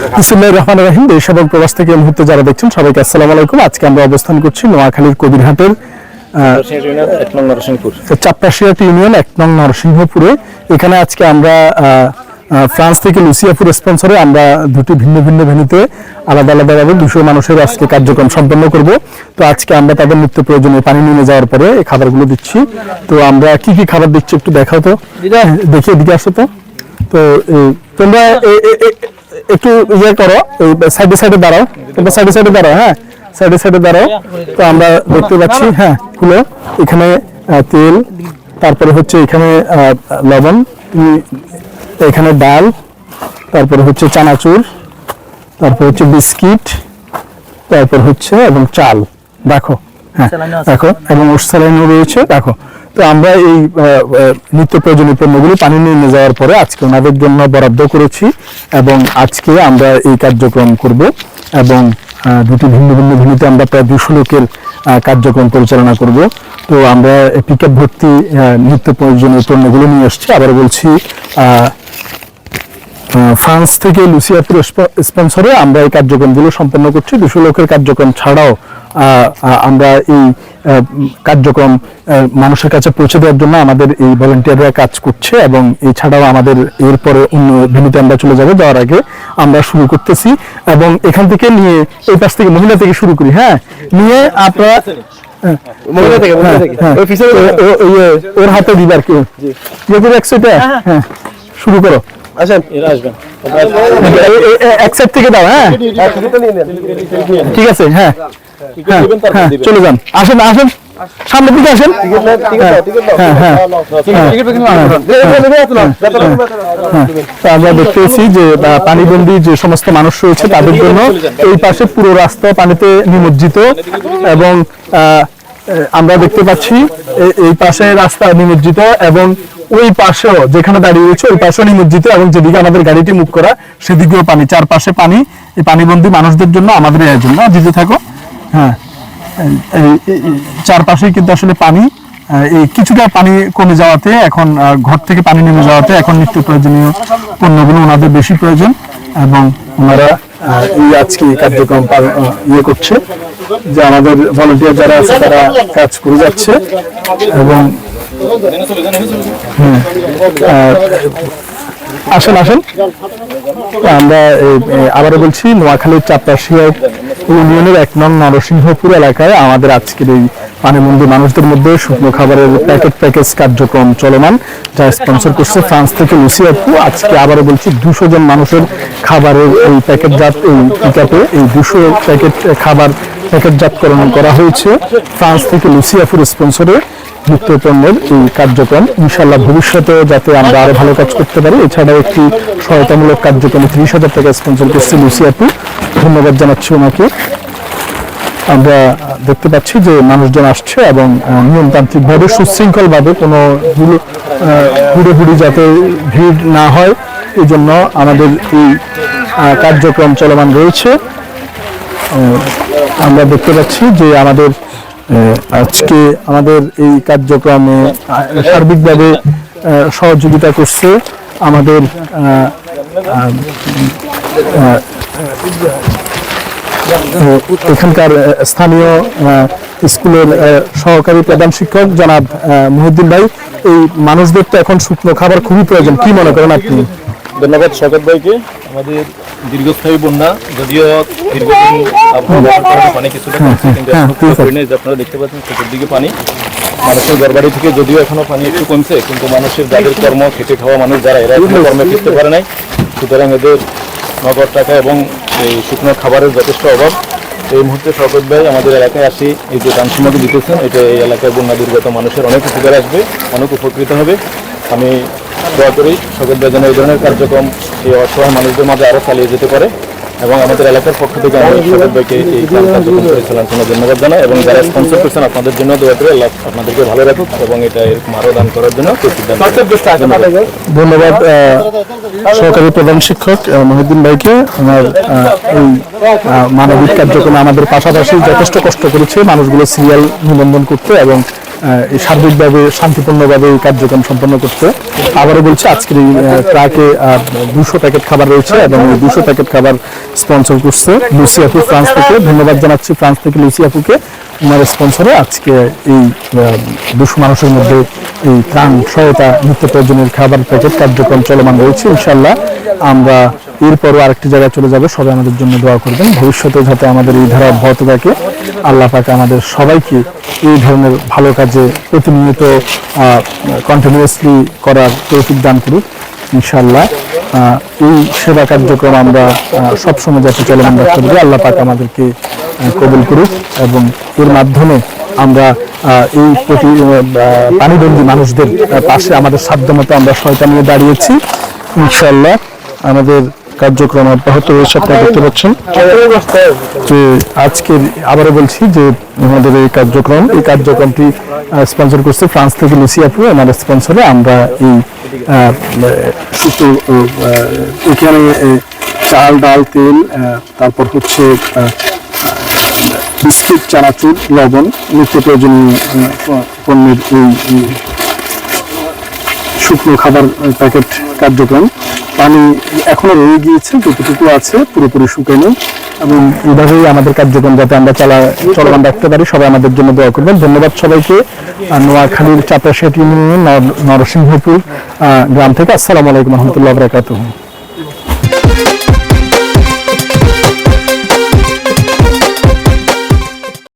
বিসমুল্লাহ রহমান রাহিম। দেশ এবং প্রবাস থেকে মুহূর্তে যারা দেখছেন সবাইকে আসসালামু আলাইকুম। আজকে আমরা অবস্থান করছি নোয়াখালীর কবিরহাটের চাপরাশিয়াটি ইউনিয়ন এক নং নরসিংহপুরে। এখানে আজকে আমরা ফ্রান্স থেকে লুসিয়াপুর স্পন্সরে আমরা দুটি ভিন্ন ভিন্ন ভেন্যুতে আলাদা আলাদাভাবে দুশো মানুষের আজকে কার্যক্রম সম্পন্ন করব। তো আজকে আমরা তাদের নিত্য প্রয়োজনীয় পানি নিয়ে যাওয়ার পরে এই খাবারগুলো দিচ্ছি। তো আমরা কি কি খাবার দিচ্ছি একটু দেখাও তো। দেখি এদিকে আসো তো। তো তোমরা একটু ইয়ে করো সাইডে সাইডে দাঁড়াও তোমরা সাইডে সাইডে দাঁড়াও হ্যাঁ? সাইডে সাইডে দাঁড়াও। তো আমরা দেখতে পাচ্ছি হ্যাঁ খুলো। এখানে তেল তারপরে হচ্ছে এখানে লবণ এখানে ডাল তারপরে হচ্ছে চানাচুর তারপর হচ্ছে বিস্কিট তারপর হচ্ছে এবং চাল। দেখো হ্যাঁ দেখো এবং ওরসালাইনও রয়েছে দেখো। তো আমরা এই নিত্য প্রয়োজনীয় পণ্যগুলি পানি নিয়ে যাওয়ার পরে আজকে ওনাদের জন্য বরাদ্দ করেছি এবং আজকে আমরা এই কার্যক্রম করব এবং দুটি ভিন্ন ভিন্ন ভূমিতে আমরা প্রায় দুশো লোকের কার্যক্রম পরিচালনা করব। তো আমরা পিক আপ ভর্তি নিত্য প্রয়োজনীয় পণ্যগুলো নিয়ে এসছি আবার বলছি ফ্রান্স থেকে লুসিয়াপুর স্প- স্পন্সরে আমরা এই কার্যক্রমগুলো সম্পন্ন করছি। দুশো লোকের কার্যক্রম ছাড়াও আমরা এই কার্যক্রম মানুষের কাছে পৌঁছে দেওয়ার জন্য আমাদের এই ভলেন্টিয়াররা কাজ করছে এবং এছাড়াও আমাদের এরপরে অন্য ভেন্যুতে আমরা চলে যাব যাওয়ার আগে আমরা শুরু করতেছি এবং এখান থেকে নিয়ে এই পাশ থেকে মহিলা থেকে শুরু করি হ্যাঁ? নিয়ে আপনারা হ্যাঁ, ও- ইয়ে, ওর হাতে দিবার যেহেতু একশো হ্যাঁ শুরু করো। আসেন। এরা আসবেন। এক সাইড থেকে দাও হ্যাঁ? ঠিক আছে হ্যাঁ হ্যাঁ, হ্যাঁ। চলে যান। আসেন আসেন। সামনের দিকে আসেন। হ্যাঁ হ্যাঁ। আমরা দেখতেছি যে পানিবন্দী যে সমস্ত মানুষ রয়েছে তাদের জন্য এই পাশে পুরো রাস্তা পানিতে নিমজ্জিত এবং আহ, আমরা দেখতে পাচ্ছি এই পাশে রাস্তা নিমজ্জিত এবং ওই পাশেও যেখানে দাঁড়িয়ে রয়েছে ওই পাশেও নিমজ্জিত এবং যেদিকে আমাদের গাড়িটি মুখ করা সেদিকেও পানি চারপাশে পানি। এই পানিবন্দী মানুষদের জন্য আমাদের আয়োজন না দিতে থাকো। হ্যাঁ চারপাশেই কিন্তু আসলে পানি এই কিছুটা পানি কমে যাওয়াতে এখন ঘর থেকে পানি নেমে যাওয়াতে এখন নিত্য প্রয়োজনীয় পণ্যগুলো ওনাদের বেশি প্রয়োজন এবং ওনারা এই আজকে কার্যক্রম ইয়ে করছে যে আমাদের ভলেন্টিয়ার যারা আছে তারা কাজ করে যাচ্ছে এবং আহ, আসেন আসেন। আমরা আবারও বলছি নোয়াখালীর চাপরাশিয়া ইউনিয়নের এক নং নরসিংহপুর এলাকায় আমাদের আজকের এই পানিবন্দী মানুষদের মধ্যে শুকনো খাবারের প্যাকেট প্যাকেজ কার্যক্রম চলমান, যা স্পন্সর করছে ফ্রান্স থেকে লুসিয়াপু আজকে আবারও বলছি, দুশো জন মানুষের খাবারের এই প্যাকেটজাত এই পিকআপে এই দুশো প্যাকেট খাবার প্যাকেটজাতকরণ করা হয়েছে। ফ্রান্স থেকে লুসিয়াপুর স্পন্সরে নিত্য পণ্যের এই কার্যক্রম। ইনশাল্লাহ ভবিষ্যতে যাতে আমরা আরও ভালো কাজ করতে পারি। এছাড়াও একটি সহায়তামূলক কার্যক্রমে ত্রিশ হাজার টাকা স্পন্সর করছে লুসিয়াপু ধন্যবাদ জানাচ্ছি ওনাকে। আমরা দেখতে পাচ্ছি যে মানুষজন আসছে এবং নিয়মতান্ত্রিকভাবে, সুশৃঙ্খলভাবে কোনো হুড়োহুড়ি যাতে ভিড় না হয় এই জন্য আমাদের এই কার্যক্রম চলমান রয়েছে। আমরা দেখতে পাচ্ছি যে আমাদের আজকে আমাদের এই কার্যক্রমে সার্বিকভাবে সহযোগিতা করছে আমাদের এখানকার স্থানীয় স্কুলের সহকারী প্রধান শিক্ষক জনাব মুহিউদ্দিন ভাই এই মানুষদের তো এখন শুকনো খাবার খুবই প্রয়োজন। কি মনে করেন আপনি? ধন্যবাদ শকত ভাইকে। আমাদের দীর্ঘস্থায়ী বন্যা যদিও দীর্ঘদিন আবহাওয়া কারণে পানি কিছুটা কিন্তু হ্যাঁ, আপনারা দেখতে পাচ্ছেন চতুর্দিকে পানি। মানুষের ঘরবাড়ি থেকে যদিও এখনও পানি একটু কমছে কিন্তু মানুষের যাদের কর্ম খেটে খাওয়া মানুষ যারা এরা কর্মে ফিরতে পারে নাই। সুতরাং এদের নগদ টাকা এবং এই শুকনো খাবারের যথেষ্ট অভাব। এই মুহূর্তে সরকার ভাই, আমাদের এলাকায় আসি, এই যে দান সামগ্রী দিতেছেন, এটা এই এলাকায় বন্যা দুর্গত মানুষের অনেক উপকার আসবে, অনেক উপকৃত হবে। আমি দয়া করি সরকার ভাই যেন এই ধরনের কার্যক্রম, এই অসহায় মানুষদের মাঝে আরও চালিয়ে যেতে পারে। এবং আমাদের এলাকার পক্ষ থেকে আমি ভাইকে এই কাম কার্যক্রম পরিচালনার জন্য ধন্যবাদ জানাই এবং যারা স্পন্সর করছেন আপনাদের জন্য দোয়া করে আল্লাহ আপনাদেরকে ভালো রাখুক এবং এটা এরকম আরও দান করার জন্য ধন্যবাদ। আহ, সহকারী প্রধান শিক্ষক আহ, মহিউদ্দিন ভাইকে। আমার আহ, এই মানবিক কার্যক্রমে আমাদের পাশাপাশি যথেষ্ট কষ্ট করেছে মানুষগুলো সিরিয়াল নিবন্ধন করতে এবং সার্বিকভাবে শান্তিপূর্ণভাবে এই কার্যক্রম সম্পন্ন করতে আবারও বলছে, আজকের এই ট্রাকে দুশো প্যাকেট খাবার রয়েছে এবং এই দুশো প্যাকেট খাবার স্পন্সর করছে লুসিয়াফু ফ্রান্স থেকে। ধন্যবাদ জানাচ্ছি ফ্রান্স থেকে লুসিয়াফুকে ওনার স্পন্সরে আজকে এই দুশো মানুষের মধ্যে এই ত্রাণ সহায়তা নিত্য প্রয়োজনের খাবার প্যাকেট কার্যক্রম চলমান রয়েছে ইনশাল্লাহ আমরা এরপরও আরেকটি জায়গায় চলে যাব। সবাই আমাদের জন্য দোয়া করবেন। ভবিষ্যতে যাতে আমাদের এই ধারা অব্যাহত থাকে, আল্লাহ পাকে আমাদের সবাইকে এই ধরনের ভালো কাজে প্রতিনিয়ত কন্টিনিউয়াসলি করার তৌফিক দান করুক ইনশাল্লাহ এই সেবা কার্যক্রম আমরা সবসময় যাতে চলমান রাখতে পারি, আল্লাহ পাক আমাদেরকে কবুল করুক এবং এর মাধ্যমে আমরা এই প্রতি পানিবন্দী মানুষদের পাশে আমাদের সাধ্যমতো আমরা সহায়তা নিয়ে দাঁড়িয়েছি। ইনশাল্লাহ আমাদের কার্যক্রম অব্যাহত রয়েছে, আপনারা দেখতে পাচ্ছেন। যে আজকের, আবারও বলছি যে আমাদের এই কার্যক্রম, এই কার্যক্রমটি স্পন্সর করছে ফ্রান্স থেকে লুসিয়াপুর আমাদের স্পন্সরে আমরা এই এখানে চাল, ডাল, তেল তারপর হচ্ছে বিস্কিট, চানাচুর, লবণ, নিত্য প্রয়োজনীয় পণ্যের এই শুকনো খাবার প্যাকেট কার্যক্রম। পানি এখনও রয়ে গিয়েছে, যতটুকু আছে, পুরোপুরি শুকানো এবং এভাবেই আমাদের কার্যক্রম যাতে আমরা চালা, চলমান রাখতে পারি, সবাই আমাদের জন্য দোয়া করবেন। ধন্যবাদ সবাইকে। নোয়াখালীর ইউনিয়ন নর- নরসিংহপুর গ্রাম থেকে। আসসালামু আলাইকুম রহমতুল্লাহ বরাকাতুহ।